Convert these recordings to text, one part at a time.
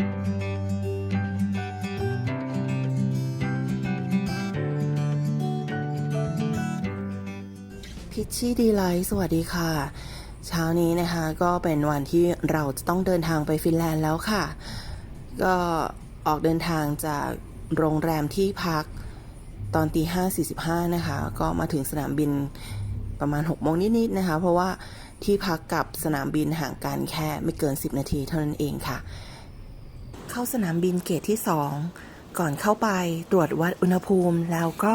พิชชี่ดีไลท์สวัสดีค่ะ เช้านี้นะคะก็เป็นวันที่เราจะต้องเดินทางไปฟินแลนด์แล้วค่ะ ก็ออกเดินทางจากโรงแรมที่พักตอนตีห้าสี่สิบห้านะคะ ก็มาถึงสนามบินประมาณ6กโมงนิดๆนะคะ เพราะว่าที่พักกับสนามบินห่างกันแค่ไม่เกิน10นาทีเท่านั้นเองค่ะ เข้าสนามบินเกตที่ 2 ก่อนเข้าไปตรวจวัดอุณหภูมิ แล้วก็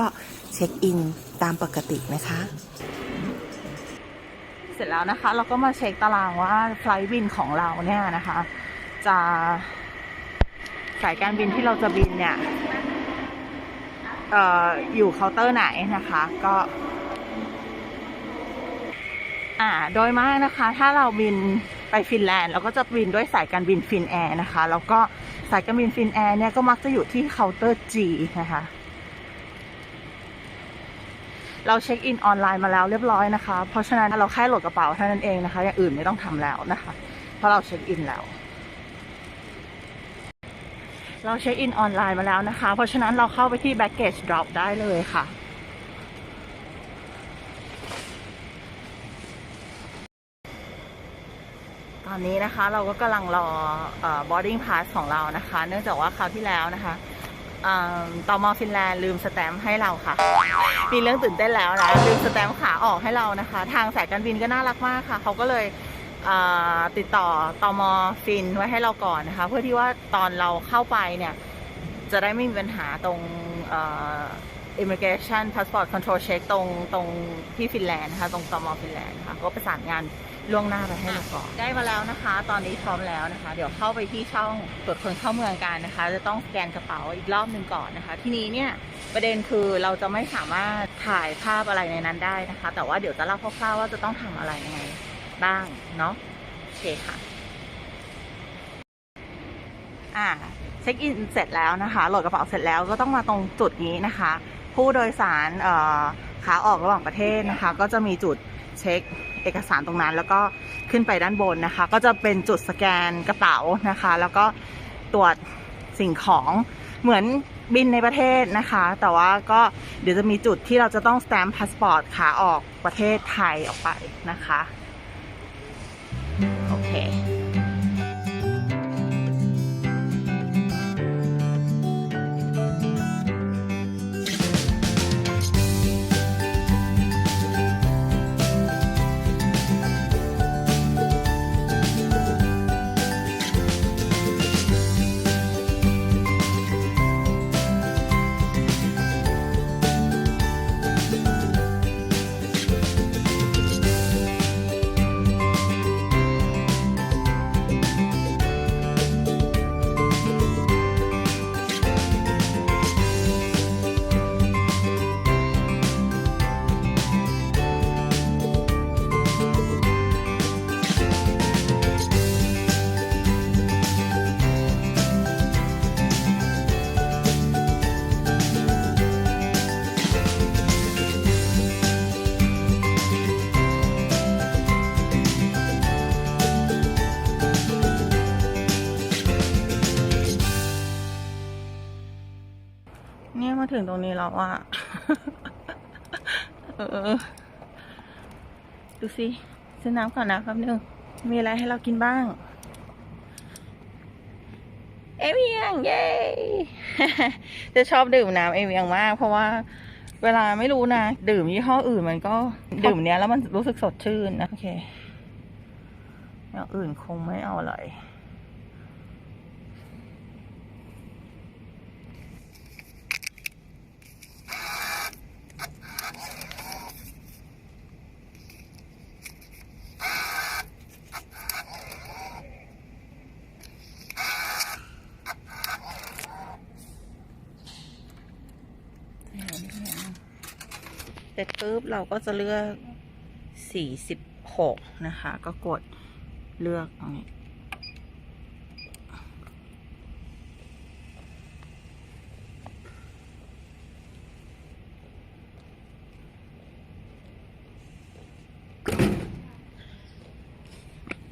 เช็คอินตามปกตินะคะ เสร็จแล้วนะคะ เราก็มาเช็คตารางว่าไฟล์บินของเราเนี่ยนะคะ จะสายการบินที่เราจะบินเนี่ยอออยู่เคาน์เตอร์ไหนนะคะ ก็อ่าโดยมากนะคะ ถ้าเราบินไปฟินแลนด์ เราก็จะบินด้วยสายการบินฟินแอร์นะคะ แล้วก็ สายการบินฟินแอร์เนี่ยก็มักจะอยู่ที่เคาน์เตอร์ G นะคะ เราเช็คอินออนไลน์มาแล้วเรียบร้อยนะคะ เพราะฉะนั้นเราแค่โหลดกระเป๋าเท่านั้นเองนะคะ อย่างอื่นไม่ต้องทำแล้วนะคะ เพราะเราเช็คอินแล้ว เราเช็คอินออนไลน์มาแล้วนะคะ เพราะฉะนั้นเราเข้าไปที่ baggage drop ได้เลยค่ะ อนนี้นะคะเราก็กำลังรอ boarding pass ของเรานะคะ เนื่องจากว่าคราวที่แล้วนะคะเอ่อตมฟินแลนด์ลืมสแตมป์ให้เราค่ะ มีเรื่องตื่นเต้นแล้วนะ ลืมสแตมป์ขาออกให้เรานะคะ ทางสายการบินก็น่ารักมากค่ะ เขาก็เลยเติดต่อตอมอฟินไว้ให้เราก่อนนะคะ เพื่อที่ว่าตอนเราเข้าไปเนี่ย จะได้ไม่มีปัญหาตรง immigration passport control check ตรงตรงที่ฟินแลนด์นะคะ ตรงตอมอฟินแลนด์ค่ะ ก็ประสานงาน ล่วงหน้าไปให้เราก่อนได้มาแล้วนะคะ ตอนนี้พร้อมแล้วนะคะ เดี๋ยวเข้าไปที่ช่องตรวจคนเข้าเมืองกันนะคะ จะต้องสแกนกระเป๋าอีกรอบหนึ่งก่อนนะคะ ทีนี้เนี่ยประเด็นคือเราจะไม่สามารถถ่ายภาพอะไรในนั้นได้นะคะ แต่ว่าเดี๋ยวจะเล่าคร่าวๆว่าจะต้องทำอะไรยังไงบ้างเนาะโอเคค่ะอ่าเช็คอินเสร็จแล้วนะคะโหลดกระเป๋าเสร็จแล้วก็ต้องมาตรงจุดนี้นะคะ ผู้โดยสารขาออกระหว่างประเทศนะคะ ก็จะมีจุด เช็คเอกสารตรงนั้น แล้วก็ขึ้นไปด้านบนนะคะ ก็จะเป็นจุดสแกนกระเป๋านะคะ แล้วก็ตรวจสิ่งของเหมือนบินในประเทศนะคะ แต่ว่าก็เดี๋ยวจะมีจุดที่เราจะต้องสแตมป์พาสปอร์ตขาออกประเทศไทยออกไปนะคะ โอเค ถึงตรงนี้แล้วอะเออ ดูสิซื้อน้ำก่อนนะแป๊บนึง มีอะไรให้เรากินบ้าง เอเวียง เย้ จะชอบดื่มน้ำเอเวียงมาก เพราะว่าเวลาไม่รู้นะ ดื่มยี่ห้ออื่นมันก็ดื่มเนี้ยแล้วมันรู้สึกสดชื่นนะ โอเคอย่างอื่นคงไม่เอาอะไเสร็จปุ๊บเราก็จะเลือก 46 นะคะ ก็กดเลือกตรงนี้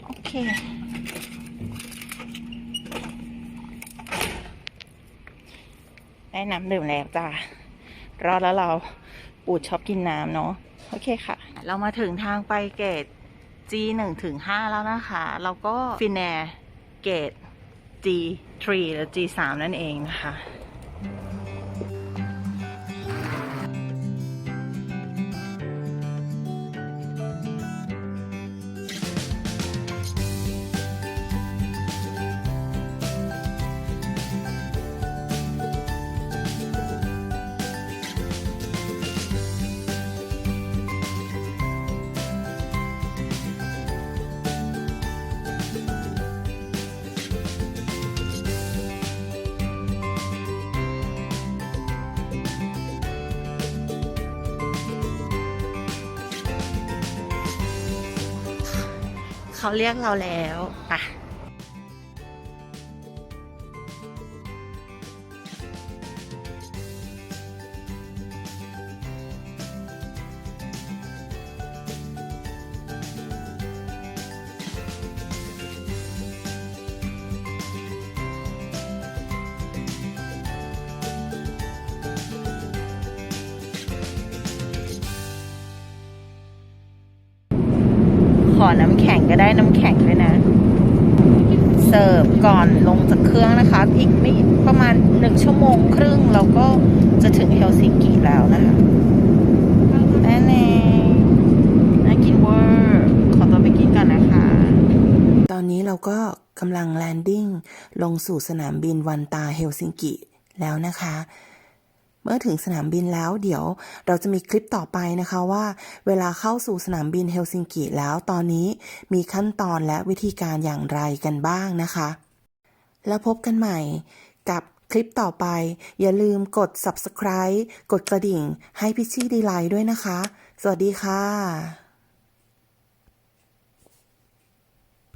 โอเคได้น้ำดื่มแล้วจ้ะรอดแล้วเรา ปูดชอบกินน้ำเนาะโอเคค่ะ เรามาถึงทางไปเกต G 1ถึง5แล้วนะคะ แล้วก็ฟินแนเกต G 3หรือ G 3นั่นเองนะคะ เขาเรียกเราแล้วไป อน้ำแข็งก็ได้น้ำแข็งด้วยนะ เสิร์ฟก่อนลงจากเครื่องนะคะ อีกไม่ประมาณหนึ่งชั่วโมงครึ่งเราก็จะถึงเฮลซิงกิแล้วนะคะแน่แน่น่ากินเวอร์ขอตัวไปกินก่อนนะคะ ตอนนี้เราก็กำลังแลนดิ้งลงสู่สนามบินวันตาเฮลซิงกิแล้วนะคะ เมื่อถึงสนามบินแล้วเดี๋ยวเราจะมีคลิปต่อไปนะคะว่า เวลาเข้าสู่สนามบินเฮลซิงกิแล้วตอนนี้มีขั้นตอนและวิธีการอย่างไรกันบ้างนะคะ แล้วพบกันใหม่กับคลิปต่อไป อย่าลืมกด subscribe กดกระดิ่งให้พิชชี่ดีไลท์ด้วยนะคะ สวัสดีค่ะ